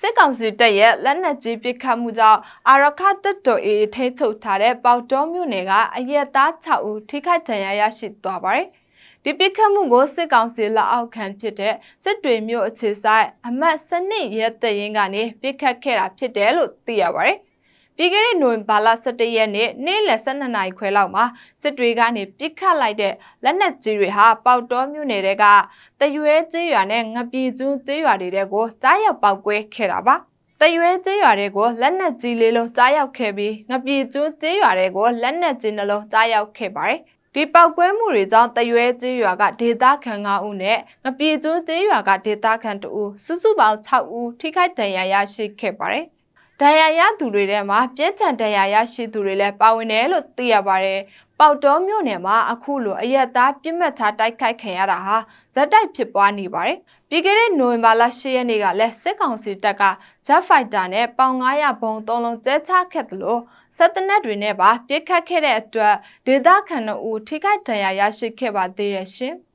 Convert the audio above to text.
စစ်ကောင်စီတပ်ရဲ့လက်နက်ကြီးပစ်ခတ်မှုကြောင့်အာရခတပ်တော်အေးထိန်းချုပ်ထားတဲ့ပေါတော်မြို့နယ်ကအရက်သား6ဦးထိခိုက်ဒဏ်ရာရရှိသွားပါတယ်။ဒီပစ်ခတ်မှုကိုစစ်ကောင်စီလက်အောက်ခံဖြစ်တဲ့စစ်တွေမြို့အခြေဆိုင်အမတ်စနစ်ရဲတရင်ကနေပစ်ခတ်ခဲ့တာဖြစ်တယ်လို့သိရပါတယ်။ ပြီးခဲ့တဲ့နိုဝင်ဘာလ17ရက်နေ့နေ့လယ်12နာရီခွဲလောက်မှာစစ်တွေကနေပစ်ခတ်လိုက်တဲ့လက်နက်ကြီးတွေဟာပေါတော်မြို့နယ်တွေကတရွဲကျေးရွာနဲ့ငပီကျွန်းကျေးရွာတွေကိုကြားရောက်ပောက်ကွဲခဲ့တာပါ။တရွဲကျေးရွာတွေကိုလက်နက်ကြီးလေးလုံးကြားရောက်ခဲ့ပြီးငပီကျွန်းကျေးရွာတွေကိုလက်နက်ကြီးနှလုံးကြားရောက်ခဲ့ပါတယ်။ဒီပောက်ကွဲမှုတွေကြောင့်တရွဲကျေးရွာကဒေသခံ9ဦးနဲ့ငပြေကျွန်းကျေးရွာကဒေသခံ2ဦးစုစုပေါင်း6ဦးထိခိုက်ဒဏ်ရာရရှိခဲ့ပါတယ်။ ဒဏ်ရာရသူတွေထဲမှာပြင်းထန်ဒဏ်ရာရရှိသူတွေလည်းပါဝင်တယ်လို့သိရပါတယ်။ပေါတော်မြို့နယ်မှာအခုလိုအရက်သားပြစ်မှတ်ထားတိုက်ခိုက်ခံရတာဟာဇက်တိုက်ဖြစ်ပွားနေပါတယ်။ပြီးခဲ့တဲ့နိုဝင်ဘာလ10ရက်နေ့ကလည်းစစ်ကောင်စီတပ်က Jet Fighter နဲ့ပေါင်900ဘုံသုံးလုံးကျဲချခဲ့တယ်လို့ဆက်တနက်တွေနဲ့ပါပြစ်ခတ်ခဲ့တဲ့အတွက်ဒေသခံတို့ဦးထိခိုက်ဒဏ်ရာရရှိခဲ့ပါသေးတယ်ရှင်။